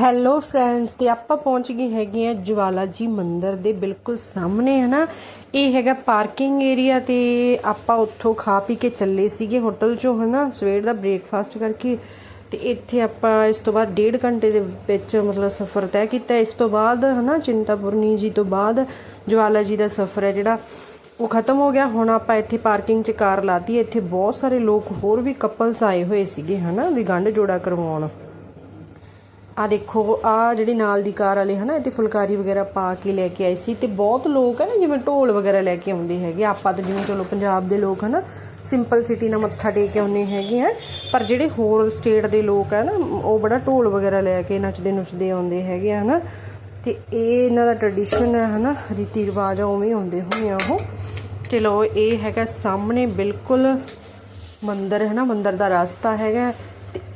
Hello friends ਤੇ ਆਪਾਂ ਪਹੁੰਚ ਗਏ ਹੈਗੇ ਆ ਜਵਾਲਾ ਜੀ ਮੰਦਿਰ ਦੇ ਬਿਲਕੁਲ ਸਾਹਮਣੇ ਹੈ ਨਾ ਇਹ ਹੈਗਾ ਪਾਰਕਿੰਗ ਏਰੀਆ ਤੇ ਆਪਾਂ ਉੱਥੋਂ ਖਾ ਪੀ ਕੇ ਚੱਲੇ ਸੀਗੇ ਹੋਟਲ ਚੋਂ ਹੈ ਨਾ ਸਵੇਰ ਦਾ ਬ੍ਰੇਕਫਾਸਟ ਕਰਕੇ। ਤੇ ਇੱਥੇ ਆਪਾਂ ਇਸ ਤੋਂ ਬਾਅਦ ਡੇਢ ਘੰਟੇ ਦੇ ਵਿੱਚ ਮਤਲਬ ਸਫ਼ਰ ਤੈਅ ਕੀਤਾ। ਇਸ ਤੋਂ ਬਾਅਦ ਹੈ ਨਾ ਚਿੰਤਾਪੁਰਨੀ ਜੀ ਤੋਂ ਬਾਅਦ ਜਵਾਲਾ ਜੀ ਦਾ ਸਫ਼ਰ ਹੈ ਜਿਹੜਾ, ਉਹ ਖਤਮ ਹੋ ਗਿਆ। ਹੁਣ ਆਪਾਂ ਇੱਥੇ ਪਾਰਕਿੰਗ 'ਚ ਕਾਰ ਲਾਤੀ। ਇੱਥੇ ਬਹੁਤ ਸਾਰੇ ਲੋਕ ਹੋਰ ਵੀ ਕਪਲਸ ਆਏ ਹੋਏ ਸੀਗੇ, ਹਨਾ? ਵੀ ਗੰਢ ਜੋੜਾ ਕਰਵਾਉਣ। ਆ ਦੇਖੋ ਆ ਜਿਹੜੀ ਨਾਲ ਦੀ ਕਾਰ ਵਾਲੇ ਹਨਾ, ਇੱਥੇ ਫੁਲਕਾਰੀ ਵਗੈਰਾ ਪਾ ਕੇ ਲੈ ਕੇ ਆਏ ਸੀ ਤੇ ਬਹੁਤ ਲੋਕ ਹੈ ਨਾ, ਜਿਵੇਂ ਢੋਲ ਵਗੈਰਾ ਲੈ ਕੇ ਆਉਂਦੇ ਹੈਗੇ। ਆਪਾਂ ਤਾਂ ਜਿਵੇਂ ਚਲੋ ਪੰਜਾਬ ਦੇ ਲੋਕ ਹਨਾ ਸਿੰਪਲ ਸਿਟੀ ਨਾਲ ਮੱਥਾ ਟੇਕ ਕੇ ਆਉਂਦੇ ਹੈਗੇ ਆ। ਪਰ ਜਿਹੜੇ ਹੋਰ ਸਟੇਟ ਦੇ ਲੋਕ ਹੈ ਨਾ, ਉਹ ਬੜਾ ਢੋਲ ਵਗੈਰਾ ਲੈ ਕੇ ਨੱਚਦੇ ਨੁੱਚਦੇ ਆਉਂਦੇ ਹੈਗੇ ਆ ਹਨਾ। ਤੇ ਇਹ ਇਹਨਾਂ ਦਾ ਟ੍ਰੈਡੀਸ਼ਨ ਹੈ ਹਨਾ, ਰੀਤੀ ਰਿਵਾਜ ਆ, ਉਵੇਂ ਆਉਂਦੇ ਹੋਏ ਆ ਉਹ। ਚਲੋ ਇਹ ਹੈਗਾ ਸਾਹਮਣੇ ਬਿਲਕੁਲ ਮੰਦਰ ਹੈ ਨਾ, ਮੰਦਰ ਦਾ ਰਸਤਾ ਹੈਗਾ।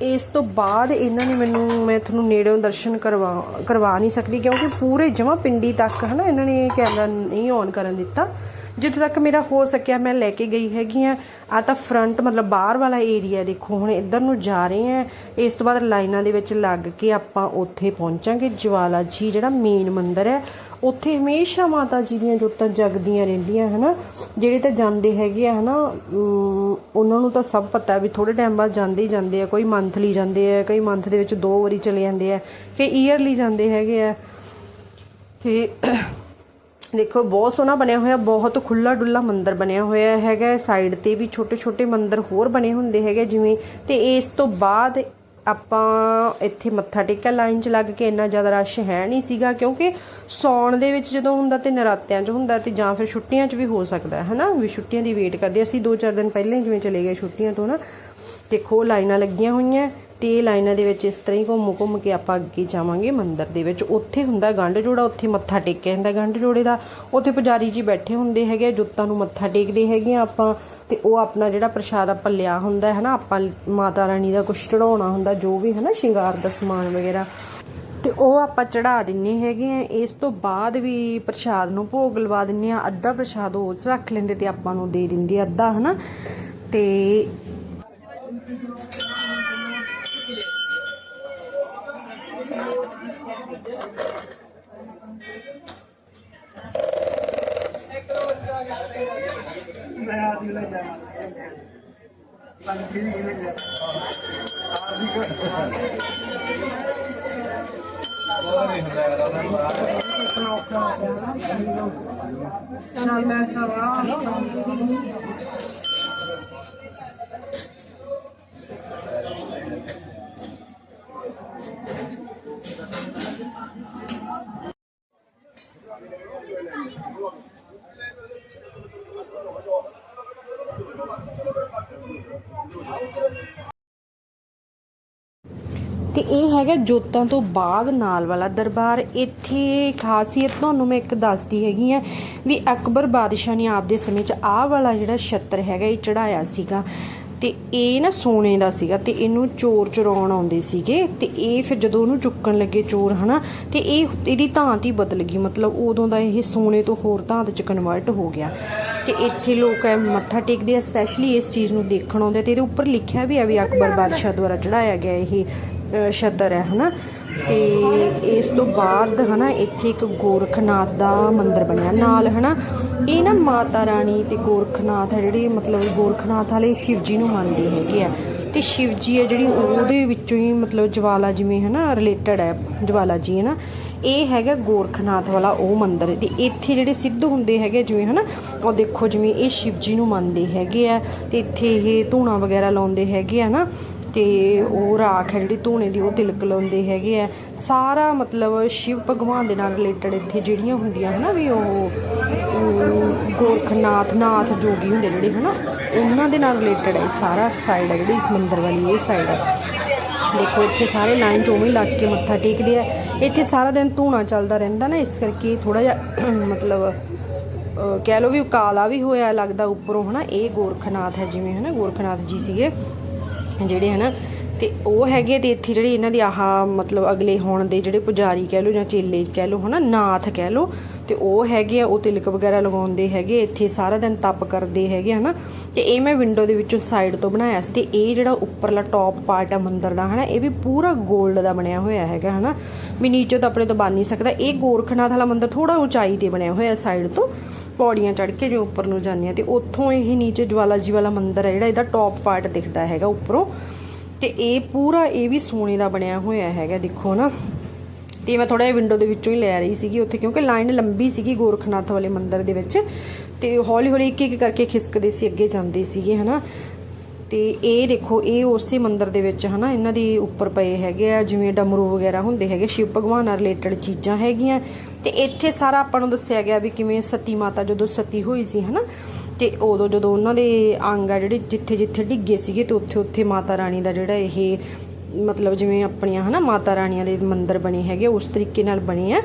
ਇਸ ਤੋਂ ਬਾਅਦ ਇਹਨਾਂ ਨੇ ਮੈਨੂੰ, ਮੈਂ ਤੁਹਾਨੂੰ ਨੇੜਿਓਂ ਦਰਸ਼ਨ ਕਰਵਾ ਕਰਵਾ ਨਹੀਂ ਸਕਦੀ ਕਿਉਂਕਿ ਪੂਰੇ ਜਮਾ ਪਿੰਡੀ ਤੱਕ ਹੈ ਨਾ ਇਹਨਾਂ ਨੇ ਕੈਮਰਾ ਨਹੀਂ ਔਨ ਕਰਨ ਦਿੱਤਾ। ਜਿੱਥੇ ਤੱਕ ਮੇਰਾ ਹੋ ਸਕਿਆ ਮੈਂ ਲੈ ਕੇ ਗਈ ਹੈਗੀ ਆ ਆ ਤਾਂ ਫਰੰਟ ਮਤਲਬ ਬਾਹਰ ਵਾਲਾ ਏਰੀਆ ਦੇਖੋ, ਹੁਣ ਇੱਧਰ ਨੂੰ ਜਾ ਰਹੇ ਆ ਇਸ ਤੋਂ ਬਾਅਦ ਲਾਈਨਾਂ ਦੇ ਵਿੱਚ ਲੱਗ ਕੇ ਆਪਾਂ ਉੱਥੇ ਪਹੁੰਚਾਂਗੇ। ਜਵਾਲਾ ਜੀ, ਜਿਹੜਾ ਮੇਨ ਮੰਦਿਰ ਹੈ ਉੱਥੇ ਹਮੇਸ਼ਾ ਮਾਤਾ ਜੀ ਦੀਆਂ ਜੋਤਾਂ ਜਗਦੀਆਂ ਰਹਿੰਦੀਆਂ ਹਨਾ? ਜਿਹੜੇ ਤਾਂ ਜਾਂਦੇ ਹੈਗੇ ਆ ਹਨਾ? ਅਮ, ਉਹਨਾਂ ਨੂੰ ਤਾਂ ਸਭ ਪਤਾ ਵੀ ਥੋੜੇ ਟਾਈਮ ਬਾਅਦ ਜਾਂਦੇ ਹੀ ਜਾਂਦੇ ਆ ਕੋਈ ਮੰਥਲੀ ਜਾਂਦੇ ਆ ਕਈ ਮੰਥ ਦੇ ਵਿੱਚ ਦੋ ਵਾਰੀ ਚਲੇ ਜਾਂਦੇ ਆ ਕਈ ਈਅਰਲੀ ਜਾਂਦੇ ਹੈਗੇ ਆ। ਤੇ ਦੇਖੋ ਬਹੁਤ ਸੋਹਣਾ ਬਣਿਆ ਹੋਇਆ ਬਹੁਤ ਖੁੱਲਾ ਡੁੱਲਾ ਮੰਦਿਰ ਬਣਿਆ ਹੋਇਆ ਹੈਗਾ। ਸਾਈਡ ਤੇ ਵੀ ਛੋਟੇ ਛੋਟੇ ਮੰਦਿਰ ਹੋਰ ਬਣੇ ਹੁੰਦੇ ਹੈਗੇ ਜਿਵੇਂ ਤੇ ਇਸ ਤੋਂ ਬਾਅਦ ਆਪਾਂ ਇੱਥੇ ਮੱਥਾ ਟੇਕਿਆ ਲਾਈਨ 'ਚ ਲੱਗ ਕੇ ਇੰਨਾ ਜ਼ਿਆਦਾ ਰਸ਼ ਹੈ ਨਹੀਂ ਸੀਗਾ, ਕਿਉਂਕਿ ਸੌਣ ਦੇ ਵਿੱਚ ਜਦੋਂ ਹੁੰਦਾ ਤੇ ਨਰਾਤਿਆਂ 'ਚ ਹੁੰਦਾ ਤੇ ਜਾਂ ਫਿਰ ਛੁੱਟੀਆਂ 'ਚ ਵੀ ਹੋ ਸਕਦਾ ਹੈ ਨਾ ਵੀ ਛੁੱਟੀਆਂ ਦੀ ਵੇਟ ਕਰਦੇ। ਅਸੀਂ 2-4 ਦਿਨ ਪਹਿਲਾਂ ਜਿਵੇਂ ਚਲੇ ਗਏ ਛੁੱਟੀਆਂ ਤੋਂ ਨਾ, ਦੇਖੋ, ਲਾਈਨਾਂ ਲੱਗੀਆਂ ਹੋਈਆਂ। ਤੇ ਲਾਈਨਾਂ ਦੇ ਵਿੱਚ ਇਸ ਤਰ੍ਹਾਂ ਹੀ ਘੁੰਮ ਘੁੰਮ ਕੇ ਆਪਾਂ ਅੱਗੇ ਜਾਵਾਂਗੇ ਮੰਦਿਰ ਦੇ ਵਿੱਚ। ਉੱਥੇ ਹੁੰਦਾ ਗੰਢ ਜੋੜਾ ਉੱਥੇ ਮੱਥਾ ਟੇਕਿਆ ਜਾਂਦਾ ਗੰਢ ਜੋੜੇ ਦਾ। ਉੱਥੇ ਪੁਜਾਰੀ ਜੀ ਬੈਠੇ ਹੁੰਦੇ ਹੈਗੇ ਆ, ਜੁੱਤਾਂ ਨੂੰ ਮੱਥਾ ਟੇਕਦੇ ਹੈਗੇ ਆ ਆਪਾਂ ਤੇ ਉਹ ਆਪਣਾ ਜਿਹੜਾ ਪ੍ਰਸ਼ਾਦ ਆਪਾਂ ਲਿਆ ਹੁੰਦਾ ਹੈ ਨਾ ਆਪਾਂ ਮਾਤਾ ਰਾਣੀ ਦਾ ਕੁਝ ਚੜਾਉਣਾ ਹੁੰਦਾ ਜੋ ਵੀ ਹੈ ਨਾ ਸ਼ਿੰਗਾਰ ਦਾ ਸਮਾਨ ਵਗੈਰਾ। ਤੇ ਉਹ ਆਪਾਂ ਚੜਾ ਦਿੰਨੇ ਹੈਗੇ ਆ। ਇਸ ਤੋਂ ਬਾਅਦ ਵੀ ਪ੍ਰਸ਼ਾਦ ਨੂੰ ਭੋਗ ਲਵਾ ਦਿੰਨੇ ਆ ਅੱਧਾ ਪ੍ਰਸ਼ਾਦ ਉਹ 'ਚ ਰੱਖ ਲੈਂਦੇ ਤੇ ਆਪਾਂ ਨੂੰ ਦੇ ਦਿੰਦੇ ਆ ਅੱਧਾ ਹਨਾ। ਤੇ Şahmer Tavra. ਹੈਗਾ ਜੋਤਾਂ ਤੋਂ ਬਾਗ ਨਾਲ ਵਾਲਾ ਦਰਬਾਰ। ਇੱਥੇ ਖਾਸੀਅਤ ਤੁਹਾਨੂੰ ਮੈਂ ਇੱਕ ਦੱਸਦੀ ਹੈਗੀ ਆ ਵੀ ਅਕਬਰ ਬਾਦਸ਼ਾਹ ਨੇ ਆਪਦੇ ਸਮੇਂ 'ਚ ਆਹ ਵਾਲਾ ਜਿਹੜਾ ਛੱਤਰ ਹੈਗਾ ਇਹ ਚੜਾਇਆ ਸੀਗਾ। ਤੇ ਇਹ ਨਾ ਸੋਨੇ ਦਾ ਸੀਗਾ ਤੇ ਇਹਨੂੰ ਚੋਰ ਚਰਾਉਣ ਆਉਂਦੇ ਸੀਗੇ ਤੇ ਇਹ ਫਿਰ ਜਦੋਂ ਉਹਨੂੰ ਚੁੱਕਣ ਲੱਗੇ ਚੋਰ, ਹਨਾ, ਤੇ ਇਹ ਇਹਦੀ ਧਾਂਤ ਹੀ ਬਦਲ ਗਈ। ਮਤਲਬ ਉਦੋਂ ਦਾ ਇਹ ਸੋਨੇ ਤੋਂ ਹੋਰ ਧਾਂਤ 'ਚ ਕਨਵਰਟ ਹੋ ਗਿਆ। ਤੇ ਇੱਥੇ ਲੋਕ ਐ ਮੱਥਾ ਟੇਕਦੇ ਆ ਸਪੈਸ਼ਲੀ ਇਸ ਚੀਜ਼ ਨੂੰ ਦੇਖਣ ਆਉਂਦੇ ਤੇ ਇਹਦੇ ਉੱਪਰ ਲਿਖਿਆ ਵੀ ਆ ਵੀ ਅਕਬਰ ਬਾਦਸ਼ਾਹ ਦੁਆਰਾ ਚੜਾਇਆ ਗਿਆ ਇਹ। ਛੱਤਰ ਹੈ, ਹਨਾ? ਤੇ ਇਸ ਤੋਂ ਬਾਅਦ, ਹਨਾ, ਇੱਥੇ ਇੱਕ ਗੋਰਖਨਾਥ ਦਾ ਮੰਦਿਰ ਬਣਿਆ ਨਾਲ, ਹਨਾ? ਇਹ ਨਾ ਮਾਤਾ ਰਾਣੀ ਤੇ ਗੋਰਖਨਾਥ ਹੈ, ਜਿਹੜੇ ਮਤਲਬ ਗੋਰਖਨਾਥ ਵਾਲੇ ਸ਼ਿਵ ਜੀ ਨੂੰ ਮੰਨਦੇ ਹੈਗੇ ਆ। ਤੇ ਸ਼ਿਵ ਜੀ ਹੈ, ਜਿਹੜੀ ਉਹਦੇ ਵਿੱਚੋਂ ਹੀ ਮਤਲਬ ਜਵਾਲਾ ਜਿਵੇਂ, ਹਨਾ ਰਿਲੇਟਡ ਹੈ, ਜਵਾਲਾ ਜੀ ਹੈ ਨਾ ਇਹ ਹੈਗਾ ਗੋਰਖਨਾਥ ਵਾਲਾ ਉਹ ਮੰਦਿਰ। ਤੇ ਇੱਥੇ ਜਿਹੜੇ ਸਿੱਧ ਹੁੰਦੇ ਹੈਗੇ, ਜਿਵੇਂ, ਹਨਾ, ਉਹ ਦੇਖੋ, ਜਿਵੇਂ ਇਹ ਸ਼ਿਵ ਜੀ ਨੂੰ ਮੰਨਦੇ ਹੈਗੇ ਆ। ਤੇ ਇੱਥੇ ਇਹ ਧੂਣਾ ਵਗੈਰਾ ਲਾਉਂਦੇ ਹੈਗੇ ਆ ਨਾ ਤੇ ਉਹ ਰਾਖ ਹੈ ਜਿਹੜੀ ਧੂਣੇ ਦੀ, ਉਹ ਤਿਲਕ ਲਾਉਂਦੇ ਹੈਗੇ ਆ। ਸਾਰਾ ਮਤਲਬ ਸ਼ਿਵ ਭਗਵਾਨ ਦੇ ਨਾਲ ਰਿਲੇਟਡ ਇੱਥੇ ਜਿਹੜੀਆਂ ਹੁੰਦੀਆਂ ਹਨਾ ਵੀ ਉਹ ਗੋਰਖਨਾਥ, ਨਾਥ ਜੋਗੀ ਹੁੰਦੇ ਜਿਹੜੇ ਹਨਾ, ਉਹਨਾਂ ਦੇ ਨਾਲ ਰਿਲੇਟਡ ਹੈ ਇਹ ਸਾਰਾ ਸਾਈਡ ਹੈ ਜਿਹੜੀ ਇਸ ਮੰਦਰ ਵਾਲੀ, ਇਹ ਸਾਈਡ ਹੈ ਦੇਖੋ ਇੱਥੇ ਸਾਰੇ ਲਾਈਨ 'ਚ ਉਵੇਂ ਲੱਗ ਕੇ ਮੱਥਾ ਟੇਕਦੇ ਆ। ਇੱਥੇ ਸਾਰਾ ਦਿਨ ਧੂਣਾ ਚੱਲਦਾ ਰਹਿੰਦਾ ਨਾ, ਇਸ ਕਰਕੇ ਥੋੜਾ ਜਿਹਾ ਮਤਲਬ ਕਹਿ ਲਓ ਵੀ ਕਾਲਾ ਵੀ ਹੋਇਆ ਲੱਗਦਾ ਉੱਪਰੋਂ ਹਨਾ। ਇਹ ਗੋਰਖਨਾਥ ਹੈ ਜਿਵੇਂ ਹਨਾ, ਗੋਰਖਨਾਥ ਜੀ ਸੀਗੇ। ਜਿਹੜੇ ਹਨਾ, ਤੇ ਉਹ ਹੈਗੇ ਤੇ ਇੱਥੇ ਜਿਹੜੇ ਇਹਨਾਂ ਦੇ ਆਹ ਮਤਲਬ ਅਗਲੇ ਹੋਣ ਦੇ ਜਿਹੜੇ ਪੁਜਾਰੀ ਕਹਿ ਲਓ ਜਾਂ ਚੇਲੇ ਕਹਿ ਲਓ ਹਨਾ, ਨਾਥ ਕਹਿ ਲਓ, ਤੇ ਉਹ ਹੈਗੇ ਆ, ਉਹ ਤਿਲਕ ਵਗੈਰਾ ਲਗਾਉਂਦੇ ਹੈਗੇ ਇੱਥੇ ਸਾਰਾ ਦਿਨ ਤਪ ਕਰਦੇ ਹੈਗੇ ਹਨਾ, ਤੇ ਇਹ ਮੈਂ ਵਿੰਡੋ ਦੇ ਵਿੱਚੋਂ ਸਾਈਡ ਤੋਂ ਬਣਾਇਆ ਸੀ ਤੇ ਇਹ ਜਿਹੜਾ ਉੱਪਰਲਾ ਟੌਪ ਪਾਰਟ ਆ ਮੰਦਰ ਦਾ ਹਨਾ, ਇਹ ਵੀ ਪੂਰਾ 골ਡ ਦਾ ਬਣਿਆ ਹੋਇਆ ਹੈਗਾ ਹਨਾ, ਵੀ ਨੀਚੇ ਤਾਂ ਆਪਣੇ ਤੋਂ ਬਣ ਨਹੀਂ ਸਕਦਾ, ਇਹ ਗੋਰਖਨਾਥ ਵਾਲਾ ਮੰਦਰ ਥੋੜਾ ਉਚਾਈ ਤੇ ਬਣਿਆ ਹੋਇਆ ਸਾਈਡ ਤੋਂ ਪੌੜੀਆਂ ਚੜ੍ਹ ਕੇ ਜੋ ਉੱਪਰ ਨੂੰ ਜਾਂਦੇ ਆ, ਤੇ ਉੱਥੋਂ ਇਹ ਨੀਚੇ ਜਵਾਲਾ ਜੀ ਵਾਲਾ ਮੰਦਿਰ ਹੈ ਜਿਹੜਾ ਇਹਦਾ ਟੌਪ ਪਾਰਟ ਦਿਖਦਾ ਹੈਗਾ ਉੱਪਰੋਂ। ਤੇ ਇਹ ਪੂਰਾ ਇਹ ਵੀ ਸੋਨੇ ਦਾ ਬਣਿਆ ਹੋਇਆ ਹੈਗਾ, ਦੇਖੋ ਨਾ। ਤੇ ਮੈਂ ਥੋੜਾ ਜਿਹਾ ਵਿੰਡੋ ਦੇ ਵਿੱਚੋਂ ਹੀ ਲੈ ਰਹੀ ਸੀਗੀ ਉੱਥੇ, ਕਿਉਂਕਿ ਲਾਈਨ ਲੰਬੀ ਸੀਗੀ ਗੋਰਖਨਾਥ ਵਾਲੇ ਮੰਦਿਰ ਦੇ ਵਿੱਚ। ਤੇ ਹੌਲੀ ਹੌਲੀ ਇੱਕ ਇੱਕ ਕਰਕੇ ਖਿਸਕਦੇ ਸੀ, ਅੱਗੇ ਜਾਂਦੇ ਸੀਗੇ, ਹਨਾ। ਤੇ ਇਹ ਦੇਖੋ, ਇਹ ਉਸੇ ਮੰਦਿਰ ਦੇ ਵਿੱਚ ਹਨਾ, ਇਹਨਾਂ ਦੇ ਉੱਪਰ ਪਏ ਹੈਗੇ ਆ, ਜਿਵੇਂ ਡਮਰੂ ਵਗੈਰਾ ਹੁੰਦੇ ਹੈਗੇ, ਸ਼ਿਵ ਭਗਵਾਨ ਨਾਲ ਰਿਲੇਟਡ ਚੀਜ਼ਾਂ ਹੈਗੀਆਂ। ਤੇ ਇੱਥੇ ਸਾਰਾ ਆਪਾਂ ਨੂੰ ਦੱਸਿਆ ਗਿਆ ਵੀ ਕਿਵੇਂ ਸਤੀ ਮਾਤਾ ਜਦੋਂ ਸਤੀ ਹੋਈ ਸੀ ਹਨਾ, ਤੇ ਉਦੋਂ ਜਦੋਂ ਉਹਨਾਂ ਦੇ ਅੰਗ ਆ ਜਿਹੜੇ ਜਿੱਥੇ ਜਿੱਥੇ ਡਿੱਗੇ ਸੀਗੇ ਤੇ ਉੱਥੇ ਉੱਥੇ ਮਾਤਾ ਰਾਣੀ ਦਾ ਜਿਹੜਾ ਇਹ, ਮਤਲਬ ਜਿਵੇਂ ਆਪਣੀਆਂ ਹਨਾ ਮਾਤਾ ਰਾਣੀਆਂ ਦੇ ਮੰਦਿਰ ਬਣੇ ਹੈਗੇ, ਉਸ ਤਰੀਕੇ ਨਾਲ ਬਣੇ ਆ।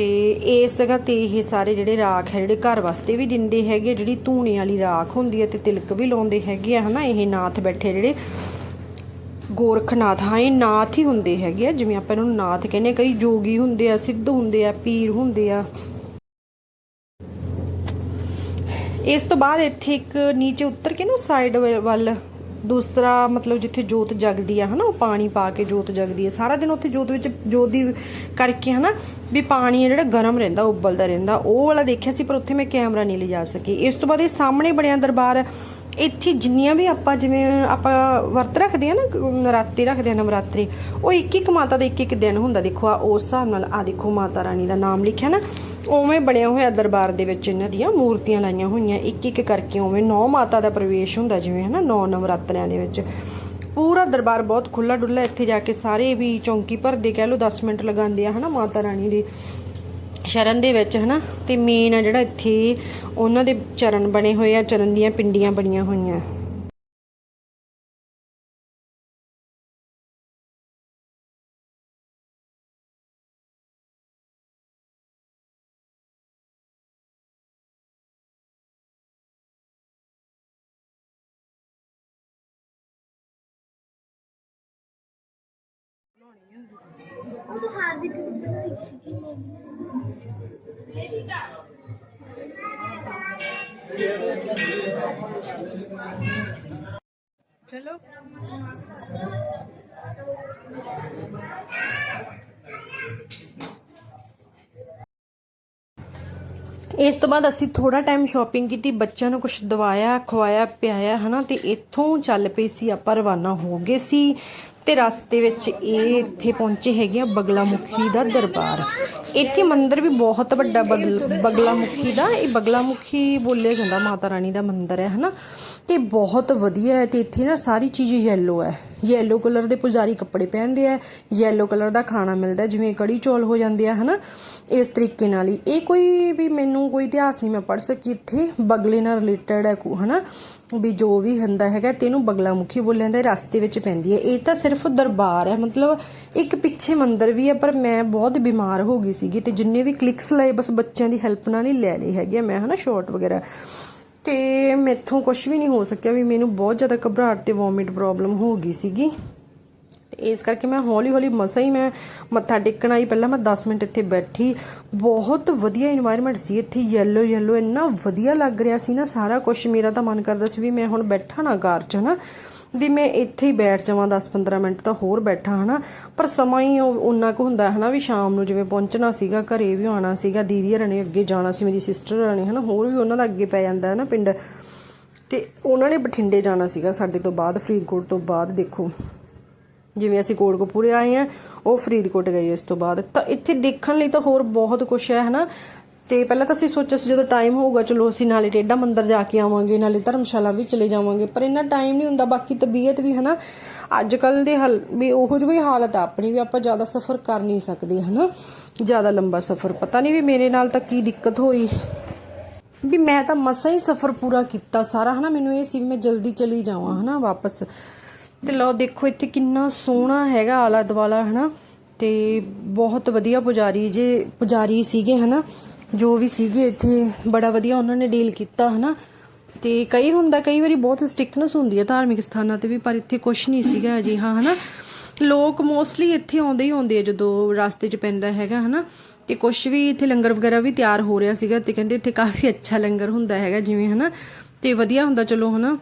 ਤੇ ਇਸ ਜਗ੍ਹਾ ਤੇ ਇਹ ਸਾਰੇ ਜਿਹੜੇ ਰਾਖ ਹੈ, ਜਿਹੜੇ ਘਰ ਵਾਸਤੇ ਵੀ ਦਿੰਦੇ ਹੈਗੇ, ਜਿਹੜੀ ਧੂਣੇ ਵਾਲੀ ਰਾਖ ਹੁੰਦੀ ਹੈ ਤੇ ਤਿਲਕ ਵੀ ਲਾਉਂਦੇ ਹੈਗੇ ਆ, ਹਨਾ? ਇਹ ਨਾਥ ਬੈਠੇ ਜਿਹੜੇ ਗੋਰਖਨਾਥ, ਹਾਂ, ਇਹ ਨਾਥ ਹੀ ਹੁੰਦੇ ਹੈਗੇ ਆ, ਜਿਵੇਂ ਆਪਾਂ ਇਹਨੂੰ ਨਾਥ ਕਹਿੰਦੇ ਕਈ ਜੋਗੀ ਹੁੰਦੇ ਆ, ਸਿੱਧ ਹੁੰਦੇ ਆ, ਪੀਰ ਹੁੰਦੇ ਆ। ਇਸ ਤੋਂ ਬਾਅਦ ਇੱਥੇ ਇੱਕ ਨੀਚੇ ਉੱਤਰ ਕੇ ਨਾ ਸਾਈਡ ਵੱਲ ਦੂਸਰਾ ਮਤਲਬ ਜਿੱਥੇ ਜੋਤ ਜਗਦੀ ਆ, ਹਨਾ, ਉਹ ਪਾਣੀ ਪਾ ਕੇ ਜੋਤ ਜਗਦੀ ਆ। ਸਾਰਾ ਦਿਨ ਉੱਥੇ ਜੋਤ ਵਿੱਚ, ਜੋਤ ਦੀ ਕਰਕੇ, ਹਨਾ, ਵੀ ਪਾਣੀ ਆ ਜਿਹੜਾ ਗਰਮ ਰਹਿੰਦਾ, ਉਬਲਦਾ ਰਹਿੰਦਾ। ਉਹ ਵਾਲਾ ਦੇਖਿਆ ਸੀ, ਪਰ ਉੱਥੇ ਮੈਂ ਕੈਮਰਾ ਨਹੀਂ ਲਿਜਾ ਸਕੀ। ਇਸ ਤੋਂ ਬਾਅਦ ਇਹ ਸਾਹਮਣੇ ਬਣਿਆ ਦਰਬਾਰ, ਇੱਥੇ ਜਿੰਨੀਆਂ ਵੀ ਆਪਾਂ ਜਿਵੇਂ, ਆਪਾਂ ਵਰਤ ਰੱਖਦੇ ਆ ਨਾ, ਨਰਾਤੇ ਰੱਖਦੇ ਆ, ਨਵਰਾਤਰੀ, ਉਹ ਇੱਕ ਇੱਕ ਮਾਤਾ ਦਾ ਇੱਕ ਇੱਕ ਦਿਨ ਹੁੰਦਾ। ਦੇਖੋ, ਆ ਉਸ ਹਿਸਾਬ ਨਾਲ, ਆ ਦੇਖੋ ਮਾਤਾ ਰਾਣੀ ਦਾ ਨਾਮ ਲਿਖਿਆ ਨਾ। ਉਵੇਂ ਬਣਿਆ ਹੋਇਆ ਦਰਬਾਰ ਦੇ ਵਿੱਚ ਇਹਨਾਂ ਦੀਆਂ ਮੂਰਤੀਆਂ ਲਾਈਆਂ ਹੋਈਆਂ। ਇੱਕ ਇੱਕ ਕਰਕੇ ਉਵੇਂ ਨੌ ਮਾਤਾ ਦਾ ਪ੍ਰਵੇਸ਼ ਹੁੰਦਾ, ਜਿਵੇਂ ਹਨਾ, ਨੌ ਨਵਰਾਤਰਿਆਂ ਦੇ ਵਿੱਚ। ਪੂਰਾ ਦਰਬਾਰ ਬਹੁਤ ਖੁੱਲਾ ਡੁੱਲਾ ਇੱਥੇ ਜਾ ਕੇ ਸਾਰੇ ਵੀ ਚੌਂਕੀ ਭਰਦੇ, ਕਹਿ ਲਓ 10 ਮਿੰਟ ਲਗਾਉਂਦੇ ਆ, ਹਨਾ, ਮਾਤਾ ਰਾਣੀ ਦੇ ਸ਼ਰਨ ਦੇ ਵਿੱਚ, ਹਨਾ। ਤੇ ਮੇਨ ਆ ਜਿਹੜਾ ਇੱਥੇ ਉਹਨਾਂ ਦੇ ਚਰਨ ਬਣੇ ਹੋਏ ਆ, ਚਰਨ ਦੀਆਂ ਪਿੰਡੀਆਂ ਬਣੀਆਂ ਹੋਈਆਂ। ਉਹ ਹਾਰਦਿਕ ਦੀ ਸੀ ਚਲੋ। ਇਸ ਤੋਂ ਬਾਅਦ ਅਸੀਂ ਥੋੜਾ ਟਾਈਮ ਸ਼ਾਪਿੰਗ ਕੀਤੀ। ਬੱਚਿਆਂ ਨੂੰ ਕੁਝ ਦਵਾਇਆ ਖਵਾਇਆ ਪਿਆਇਆ ਹਨਾ? ਤੇ ਇੱਥੋਂ ਚੱਲ ਪਈ ਸੀ ਆਪਾਂ ਰਵਾਨਾ ਹੋ ਗਏ ਸੀ। ਤੇ ਰਸਤੇ ਵਿੱਚ ਇਹ ਇੱਥੇ ਪਹੁੰਚੇ ਹੈਗੇ ਆ ਬਗਲਾ ਮੁਖੀ ਦਾ ਦਰਬਾਰ। ਇੱਥੇ ਮੰਦਿਰ ਵੀ ਬਹੁਤ ਵੱਡਾ ਬਗਲ- ਬਗਲਾਮੁਖੀ ਦਾ। ਇਹ ਬਗਲਾ ਮੁਖੀ ਬੋਲਿਆ ਜਾਂਦਾ, ਮਾਤਾ ਰਾਣੀ ਦਾ ਮੰਦਿਰ ਹੈ, ਹਨਾ? ਤੇ ਬਹੁਤ ਵਧੀਆ ਹੈ ਤੇ ਇੱਥੇ ਨਾ ਸਾਰੀ ਚੀਜ਼ ਯੈਲੋ ਹੈ। ਯੈਲੋ ਕਲਰ ਦੇ ਪੁਜਾਰੀ ਕੱਪੜੇ ਪਹਿਨਦੇ ਆ ਯੈਲੋ ਕਲਰ ਦਾ ਖਾਣਾ ਮਿਲਦਾ, ਜਿਵੇਂ ਕੜੀ ਚੌਲ ਹੋ ਜਾਂਦੇ ਆ, ਹਨਾ? ਇਸ ਤਰੀਕੇ ਨਾਲ ਹੀ। ਇਹ ਕੋਈ ਵੀ ਮੈਨੂੰ ਕੋਈ ਇਤਿਹਾਸ ਨਹੀਂ ਮੈਂ ਪੜ੍ਹ ਸਕੀ ਇੱਥੇ। ਬਗਲੇ ਨਾਲ ਰਿਲੇਟਡ ਹੈ ਕੋ- ਹਨਾ? ਵੀ ਜੋ ਵੀ ਹੁੰਦਾ ਹੈਗਾ, ਤੇ ਇਹਨੂੰ ਬਗਲਾਮੁਖੀ ਬੋਲਿਆ ਜਾਂਦਾ ਰਸਤੇ ਵਿੱਚ ਪੈਂਦੀ ਹੈ। ਇਹ ਤਾਂ ਸਿਰਫ ਦਰਬਾਰ ਹੈ, ਮਤਲਬ ਇੱਕ ਪਿੱਛੇ ਮੰਦਰ ਵੀ ਹੈ, ਪਰ ਮੈਂ ਬਹੁਤ ਬਿਮਾਰ ਹੋ ਗਈ ਸੀਗੀ ਤੇ ਜਿੰਨੇ ਵੀ ਕਲਿੱਕਸ ਲਏ, ਬਸ ਬੱਚਿਆਂ ਦੀ ਹੈਲਪ ਨਾਲ ਹੀ ਲੈ ਲਈ ਹੈਗੀ ਆ। ਮੈਂ ਹਨਾ ਸ਼ਾਰਟ ਵਗੈਰਾ। ਤੇ ਮੈਥੋਂ ਕੁਝ ਵੀ ਨਹੀਂ ਹੋ ਸਕਿਆ ਵੀ ਮੈਨੂੰ ਬਹੁਤ ਜ਼ਿਆਦਾ ਘਬਰਾਹਟ ਤੇ ਵੋਮਿਟ ਪ੍ਰੋਬਲਮ ਹੋ ਗਈ ਸੀਗੀ। ਤੇ ਇਸ ਕਰਕੇ ਮੈਂ ਹੌਲੀ ਹੌਲੀ ਮਸਾ ਹੀ ਮੈਂ ਮੱਥਾ ਟੇਕਣ ਆਈ। ਪਹਿਲਾਂ ਮੈਂ 10 ਮਿੰਟ ਇੱਥੇ ਬੈਠੀ। ਬਹੁਤ ਵਧੀਆ এনवायरमेंट ਸੀ ਇੱਥੇ। ਯੈਲੋ ਯੈਲੋ ਇੰਨਾ ਵਧੀਆ ਲੱਗ ਰਿਹਾ ਸੀ ਨਾ। ਸਾਰਾ ਕੁਝ ਮੇਰਾ ਤਾਂ ਮਨ ਕਰਦਾ ਸੀ ਵੀ ਮੈਂ ਹੁਣ ਬੈਠਾ ਨਾ ਕਾਰ 'ਚ ਨਾ ਵੀ ਮੈਂ ਇੱਥੇ ਹੀ ਬੈਠ ਜਾਵਾਂ 10-15 ਮਿੰਟ ਤਾਂ ਹੋਰ ਬੈਠਾ, ਹਨਾ। ਪਰ ਸਮਾਂ ਹੀ ਉਹਨਾਂ ਕੁ ਹੁੰਦਾ, ਹਨਾ, ਵੀ ਸ਼ਾਮ ਨੂੰ ਜਿਵੇਂ ਪਹੁੰਚਣਾ ਸੀਗਾ, ਘਰੇ ਵੀ ਆਉਣਾ ਸੀਗਾ, ਦੀਦੀ ਹਰਣੇ ਅੱਗੇ ਜਾਣਾ ਸੀ, ਮੇਰੀ ਸਿਸਟਰ ਹਰਣੇ ਹਨਾ। ਹੋਰ ਵੀ ਉਹਨਾਂ ਦਾ ਅੱਗੇ ਪੈ ਜਾਂਦਾ, ਹਨਾ, ਪਿੰਡ। ਤੇ ਉਹਨਾਂ ਨੇ ਬਠਿੰਡੇ ਜਾਣਾ ਸੀਗਾ ਸਾਡੇ ਤੋਂ ਬਾਅਦ, ਫਰੀਦਕੋਟ ਤੋਂ ਬਾਅਦ, ਦੇਖੋ। ਜਿਵੇਂ ਅਸੀਂ ਕੋਟਕਪੂਰੇ ਆਏ ਆ ਉਹ ਫਰੀਦਕੋਟ ਗਏ ਇਸ ਤੋਂ ਬਾਅਦ। ਤਾਂ ਇੱਥੇ ਦੇਖਣ ਲਈ ਤਾਂ ਹੋਰ ਬਹੁਤ ਕੁਝ ਹੈ, ਹਨਾ? ਤੇ ਪਹਿਲਾਂ ਤਾਂ ਅਸੀਂ ਸੋਚਿਆ ਸੀ ਜਦੋਂ ਟਾਈਮ ਹੋਊਗਾ, ਚਲੋ ਅਸੀਂ ਨਾਲੇ ਟੇਡਾ ਮੰਦਿਰ ਜਾ ਕੇ ਆਵਾਂਗੇ, ਨਾਲੇ ਧਰਮਸ਼ਾਲਾ ਵੀ ਚਲੇ ਜਾਵਾਂਗੇ, ਪਰ ਇੰਨਾ ਟਾਈਮ ਨਹੀਂ ਹੁੰਦਾ, ਬਾਕੀ ਤਬੀਅਤ ਵੀ, ਹਨਾ? ਅੱਜ ਕੱਲ ਦੇ ਹਲ, ਵੀ ਉਹੋ ਜਿਹੀ ਹਾਲਤ ਆ ਆਪਣੀ, ਵੀ ਆਪਾਂ ਜ਼ਿਆਦਾ ਸਫ਼ਰ ਕਰ ਨਹੀਂ ਸਕਦੇ, ਹਨਾ? ਜ਼ਿਆਦਾ ਲੰਬਾ ਸਫ਼ਰ। ਪਤਾ ਨਹੀਂ ਵੀ ਮੇਰੇ ਨਾਲ ਤਾਂ ਕੀ ਦਿੱਕਤ ਹੋਈ। ਵੀ ਮੈਂ ਤਾਂ ਮਸਾਂ ਹੀ ਸਫ਼ਰ ਪੂਰਾ ਕੀਤਾ ਸਾਰਾ, ਹਨਾ? ਮੈਨੂੰ ਇਹ ਸੀ ਵੀ ਮੈਂ ਜਲਦੀ ਚਲੀ ਜਾਵਾਂ, ਹਨਾ, ਵਾਪਸ। ਤੇ ਲਓ ਦੇਖੋ, ਇੱਥੇ ਕਿੰਨਾ ਸੋਹਣਾ ਹੈਗਾ ਆਲਾ ਦਵਾਲਾ ਹਨਾ? ਤੇ ਬਹੁਤ ਵਧੀਆ ਪੁਜਾਰੀ ਜੇ, ਪੁਜਾਰੀ ਸੀਗੇ, ਹਨਾ? ਜੋ ਵੀ ਸੀਗੇ ਇੱਥੇ, ਬੜਾ ਵਧੀਆ ਉਹਨਾਂ ਨੇ ਡੀਲ ਕੀਤਾ, ਹਨਾ? ਤੇ ਕਈ ਹੁੰਦਾ, ਕਈ ਵਾਰੀ ਬਹੁਤ ਸਟਿਕਨੈਸ ਹੁੰਦੀ ਹੈ ਧਾਰਮਿਕ ਸਥਾਨਾਂ ਤੇ ਵੀ, ਪਰ ਇੱਥੇ ਕੁਝ ਨਹੀਂ ਸੀਗਾ ਅਜਿਹਾ, ਹਨਾ? ਲੋਕ ਮੋਸਟਲੀ ਇੱਥੇ ਆਉਂਦੇ ਹੀ ਆਉਂਦੇ ਆ ਜਦੋਂ ਰਸਤੇ 'ਚ ਪੈਂਦਾ ਹੈਗਾ, ਹਨਾ? ਤੇ ਕੁਝ ਵੀ ਇੱਥੇ ਲੰਗਰ ਵਗੈਰਾ ਵੀ ਤਿਆਰ ਹੋ ਰਿਹਾ ਸੀਗਾ ਤੇ ਕਹਿੰਦੇ ਇੱਥੇ ਕਾਫੀ ਅੱਛਾ ਲੰਗਰ ਹੁੰਦਾ ਹੈਗਾ, ਜਿਵੇਂ, ਹਨਾ? ਤੇ ਵਧੀਆ ਹੁੰਦਾ, ਚਲੋ, ਹਨਾ?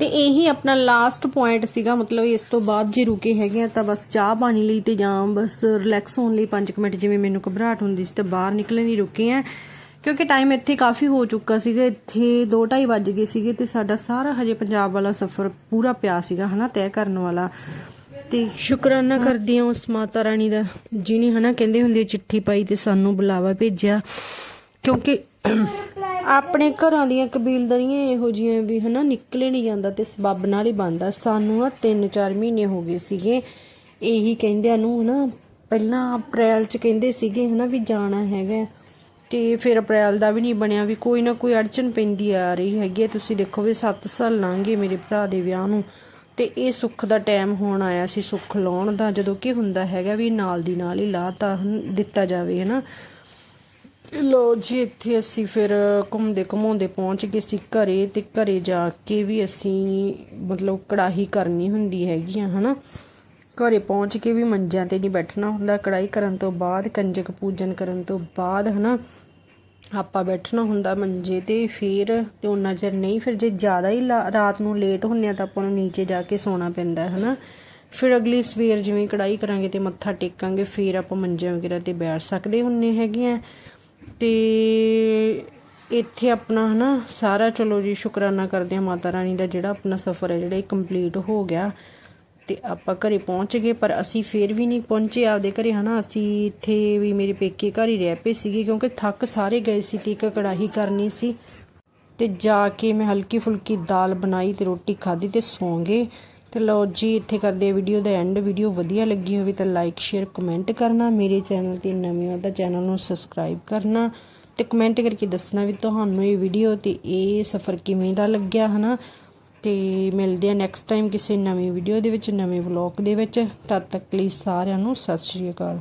ਤੇ ਇਹੀ ਆਪਣਾ ਲਾਸਟ ਪੁਆਇੰਟ ਸੀਗਾ, ਮਤਲਬ ਇਸ ਤੋਂ ਬਾਅਦ ਜੇ ਰੁਕੇ ਹੈਗੇ ਆ ਤਾਂ ਬਸ ਚਾਹ ਪਾਣੀ ਲਈ ਤੇ ਜਾਂ ਬਸ ਰਿਲੈਕਸ ਹੋਣ ਲਈ 5 ਮਿੰਟ ਜਿਵੇਂ ਮੈਨੂੰ ਘਬਰਾਹਟ ਹੁੰਦੀ ਸੀ ਤੇ ਬਾਹਰ ਨਿਕਲਣ ਲਈ ਰੁਕੇ ਆ। ਕਿਉਂਕਿ ਟਾਈਮ ਇੱਥੇ ਕਾਫੀ ਹੋ ਚੁੱਕਾ ਸੀਗਾ, ਇੱਥੇ 2:30 ਵੱਜ ਗਏ ਸੀਗੇ ਤੇ ਸਾਡਾ ਸਾਰਾ ਹਜੇ ਪੰਜਾਬ ਵਾਲਾ ਸਫ਼ਰ ਪੂਰਾ ਪਿਆ ਸੀਗਾ, ਹਨਾ, ਤੈਅ ਕਰਨ ਵਾਲਾ। ਤੇ ਸ਼ੁਕਰਾਨਾ ਕਰਦੀ ਹਾਂ ਉਸ ਮਾਤਾ ਰਾਣੀ ਦਾ, ਜਿਹਨੇ, ਹਨਾ, ਕਹਿੰਦੇ ਹੁੰਦੇ ਚਿੱਠੀ ਪਾਈ ਤੇ ਸਾਨੂੰ ਬੁਲਾਵਾ ਭੇਜਿਆ। ਕਿਉਂਕਿ ਆਪਣੇ ਘਰਾਂ ਦੀਆਂ ਕਬੀਲਦਾਰੀਆਂ ਇਹੋ ਜੀਆਂ ਵੀ ਹਨਾ ਨਿਕਲੇ ਨਹੀਂ ਜਾਂਦਾ ਤੇ ਸਬੱਬ ਨਾਲ ਹੀ ਬੰਦਾ ਸਾਨੂੰ ਆ 3-4 ਮਹੀਨੇ ਹੋ ਗਏ ਸੀਗੇ। ਇਹੀ ਕਹਿੰਦਿਆਂ ਨੂੰ ਹਨਾ, ਪਹਿਲਾਂ ਅਪ੍ਰੈਲ ਚ ਕਹਿੰਦੇ ਸੀਗੇ ਹਨਾ ਵੀ ਜਾਣਾ ਹੈਗਾ। ਤੇ ਫਿਰ ਅਪ੍ਰੈਲ ਦਾ ਵੀ ਨਹੀਂ ਬਣਿਆ ਵੀ ਕੋਈ ਨਾ ਕੋਈ ਅੜਚਨ ਪੈਂਦੀ ਆ ਰਹੀ ਹੈਗੀ ਹੈ। ਤੁਸੀਂ ਦੇਖੋ ਵੀ 7 ਸਾਲ ਲੰਘ ਮੇਰੇ ਭਰਾ ਦੇ ਵਿਆਹ ਨੂੰ। ਤੇ ਇਹ ਸੁੱਖ ਦਾ ਟਾਈਮ ਹੋਣ ਆਇਆ ਸੀ, ਸੁੱਖ ਲਾਉਣ ਦਾ। ਜਦੋਂ ਕਿ ਹੁੰਦਾ ਹੈਗਾ ਵੀ ਨਾਲ ਦੀ ਨਾਲ ਹੀ ਲਾਤਾ ਦਿੱਤਾ ਜਾਵੇ ਹਨਾ। ਲੋ ਜੀ, ਇੱਥੇ ਅਸੀਂ ਫਿਰ ਘੁੰਮਦੇ ਘੁਮਾਉਂਦੇ ਪਹੁੰਚ ਗਏ ਸੀ ਘਰੇ ਤੇ ਘਰੇ ਜਾ ਕੇ ਵੀ ਅਸੀਂ ਮਤਲਬ ਕੜਾਹੀ ਕਰਨੀ ਹੁੰਦੀ ਹੈਗੀ ਆ, ਹਨਾ? ਘਰੇ ਪਹੁੰਚ ਕੇ ਵੀ ਮੰਜਿਆਂ ਤੇ ਨਹੀਂ ਬੈਠਣਾ ਹੁੰਦਾ। ਕੜਾਈ ਕਰਨ ਤੋਂ ਬਾਅਦ, ਕੰਜਕ ਪੂਜਨ ਕਰਨ ਤੋਂ ਬਾਅਦ, ਹਨਾ? ਆਪਾਂ ਬੈਠਣਾ ਹੁੰਦਾ ਮੰਜੇ ਤੇ, ਫਿਰ ਤੇ ਉਹਨਾਂ ਚਿਰ ਨਹੀਂ, ਫਿਰ ਜੇ ਜ਼ਿਆਦਾ ਹੀ ਲਾ- ਰਾਤ ਨੂੰ ਲੇਟ ਹੁੰਨੇ ਆ ਤਾਂ ਆਪਾਂ ਨੂੰ ਨੀਚੇ ਜਾ ਕੇ ਸੌਣਾ ਪੈਂਦਾ ਹੈ ਹਨਾ? ਫਿਰ ਅਗਲੀ ਸਵੇਰ ਜਿਵੇਂ ਕੜਾਈ ਕਰਾਂਗੇ ਤੇ ਮੱਥਾ ਟੇਕਾਂਗੇ, ਫਿਰ ਆਪਾਂ ਮੰਜਿਆਂ ਵਗੈਰਾ ਤੇ ਬੈਠ ਸਕਦੇ ਹੁੰਨੇ ਹੈਗੇ ਆ। ਤੇ ਇੱਥੇ ਆਪਣਾ ਹਨਾ, ਸਾਰਾ ਚਲੋ ਜੀ, ਸ਼ੁਕਰਾਨਾ ਕਰਦੇ ਆ ਮਾਤਾ ਰਾਣੀ ਦਾ ਜਿਹੜਾ ਆਪਣਾ ਸਫ਼ਰ ਹੈ, ਜਿਹੜਾ ਇਹ ਕੰਪਲੀਟ ਹੋ ਗਿਆ। ਤੇ ਆਪਾਂ ਘਰੇ ਪਹੁੰਚ ਗਏ, ਪਰ ਅਸੀਂ ਫੇਰ ਵੀ ਨਹੀਂ ਪਹੁੰਚੇ ਆਪਦੇ ਘਰੇ, ਹਨਾ। ਅਸੀਂ ਇੱਥੇ ਵੀ ਮੇਰੇ ਪੇਕੇ ਘਰ ਹੀ ਰਹਿ ਪਏ ਸੀਗੇ, ਕਿਉਂਕਿ ਥੱਕ ਸਾਰੇ ਗਏ ਸੀ ਤੇ ਇੱਕ ਕੜਾਹੀ ਕਰਨੀ ਸੀ। ਤੇ ਜਾ ਕੇ ਮੈਂ ਹਲਕੀ ਫੁਲਕੀ ਦਾਲ ਬਣਾਈ ਤੇ ਰੋਟੀ ਖਾਧੀ ਤੇ ਸੌਂ ਗਏ। ਤੇ ਲਓ ਜੀ, ਇੱਥੇ ਕਰਦੇ ਆ ਵੀਡੀਓ ਦਾ ਐਂਡ ਵੀਡੀਓ ਵਧੀਆ ਲੱਗੀ ਹੋਵੇ ਤਾਂ ਲਾਈਕ ਸ਼ੇਅਰ ਕਮੈਂਟ ਕਰਨਾ। ਮੇਰੇ ਚੈਨਲ ਤੇ ਨਵੇਂ ਹੋ ਤਾਂ ਚੈਨਲ ਨੂੰ ਸਬਸਕ੍ਰਾਈਬ ਕਰਨਾ ਤੇ ਕਮੈਂਟ ਕਰਕੇ ਦੱਸਣਾ ਵੀ ਤੁਹਾਨੂੰ ਇਹ ਵੀਡੀਓ ਤੇ ਇਹ ਸਫ਼ਰ ਕਿਵੇਂ ਦਾ ਲੱਗਿਆ, ਹਨਾ? ਤੇ ਮਿਲਦੇ ਆ ਨੈਕਸਟ ਟਾਈਮ ਕਿਸੇ ਨਵੀਂ ਵੀਡੀਓ ਦੇ ਵਿੱਚ, ਨਵੇਂ ਵਲੌਗ ਦੇ ਵਿੱਚ। ਤਦ ਤੱਕ ਲਈ ਸਾਰਿਆਂ ਨੂੰ ਸਤਿ ਸ਼੍ਰੀ ਅਕਾਲ।